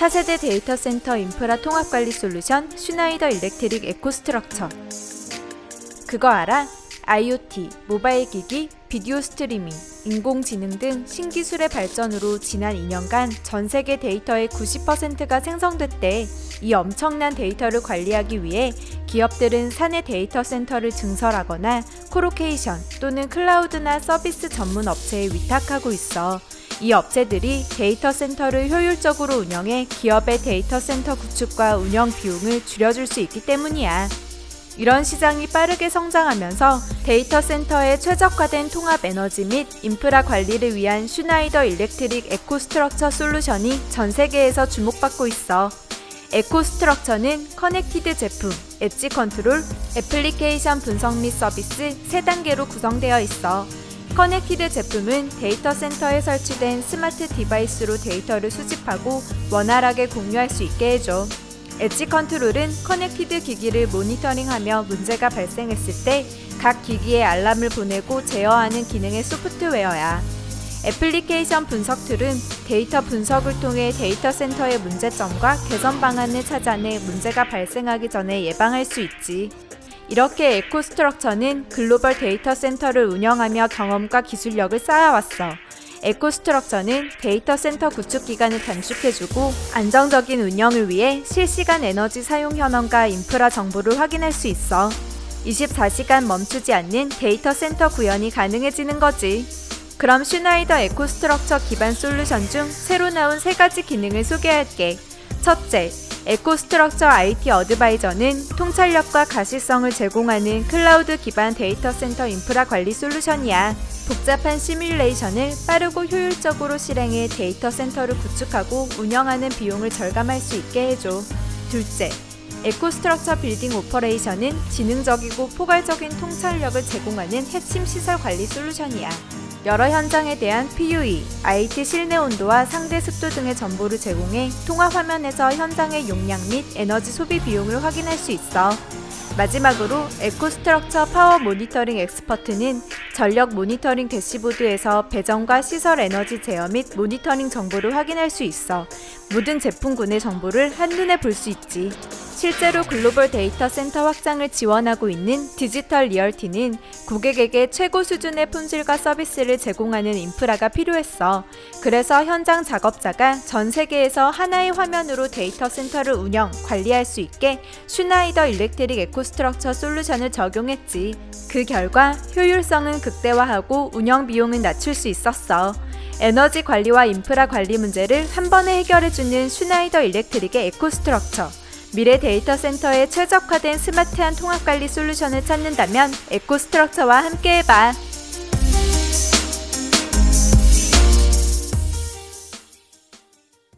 차세대 데이터 센터 인프라 통합 관리 솔루션 슈나이더 일렉트릭 에코스트럭처. 그거 알아? IoT, 모바일 기기, 비디오 스트리밍, 인공지능 등 신기술의 발전으로 지난 2년간 전 세계 데이터의 90%가 생성됐대. 이 엄청난 데이터를 관리하기 위해 기업들은 사내 데이터 센터를 증설하거나 코로케이션 또는 클라우드나 서비스 전문 업체에 위탁하고 있어. 이 업체들이 데이터 센터를 효율적으로 운영해 기업의 데이터 센터 구축과 운영 비용을 줄여줄 수 있기 때문이야. 이런 시장이 빠르게 성장하면서 데이터 센터의 최적화된 통합 에너지 및 인프라 관리를 위한 슈나이더 일렉트릭 에코스트럭처 솔루션이 전 세계에서 주목받고 있어. 에코스트럭처는 커넥티드 제품, 엣지 컨트롤, 애플리케이션 분석 및 서비스 세 단계로 구성되어 있어. 커넥티드 제품은 데이터 센터에 설치된 스마트 디바이스로 데이터를 수집하고 원활하게 공유할 수 있게 해줘. 엣지 컨트롤은 커넥티드 기기를 모니터링하며 문제가 발생했을 때 각 기기에 알람을 보내고 제어하는 기능의 소프트웨어야. 애플리케이션 분석 툴은 데이터 분석을 통해 데이터 센터의 문제점과 개선 방안을 찾아내 문제가 발생하기 전에 예방할 수 있지. 이렇게 에코스트럭처는 글로벌 데이터 센터를 운영하며 경험과 기술력을 쌓아왔어. 에코스트럭처는 데이터 센터 구축 기간을 단축해주고 안정적인 운영을 위해 실시간 에너지 사용 현황과 인프라 정보를 확인할 수 있어. 24시간 멈추지 않는 데이터 센터 구현이 가능해지는 거지. 그럼 슈나이더 에코스트럭처 기반 솔루션 중 새로 나온 세 가지 기능을 소개할게. 첫째, 에코스트럭처 IT 어드바이저는 통찰력과 가시성을 제공하는 클라우드 기반 데이터 센터 인프라 관리 솔루션이야. 복잡한 시뮬레이션을 빠르고 효율적으로 실행해 데이터 센터를 구축하고 운영하는 비용을 절감할 수 있게 해줘. 둘째, 에코스트럭처 빌딩 오퍼레이션은 지능적이고 포괄적인 통찰력을 제공하는 핵심 시설 관리 솔루션이야. 여러 현장에 대한 PUE, IT 실내 온도와 상대 습도 등의 정보를 제공해 통화 화면에서 현장의 용량 및 에너지 소비 비용을 확인할 수 있어. 마지막으로 에코스트럭처 파워 모니터링 엑스퍼트는 전력 모니터링 대시보드에서 배정과 시설 에너지 제어 및 모니터링 정보를 확인할 수 있어 모든 제품군의 정보를 한눈에 볼 수 있지. 실제로 글로벌 데이터 센터 확장을 지원하고 있는 디지털 리얼티는 고객에게 최고 수준의 품질과 서비스를 제공하는 인프라가 필요했어. 그래서 현장 작업자가 전 세계에서 하나의 화면으로 데이터 센터를 운영, 관리할 수 있게 슈나이더 일렉트릭 에코스트럭처 솔루션을 적용했지. 그 결과 효율성은 극대화하고 운영 비용은 낮출 수 있었어. 에너지 관리와 인프라 관리 문제를 한 번에 해결해주는 슈나이더 일렉트릭의 에코스트럭처. 미래 데이터 센터에 최적화된 스마트한 통합 관리 솔루션을 찾는다면 에코스트럭처와 함께해봐.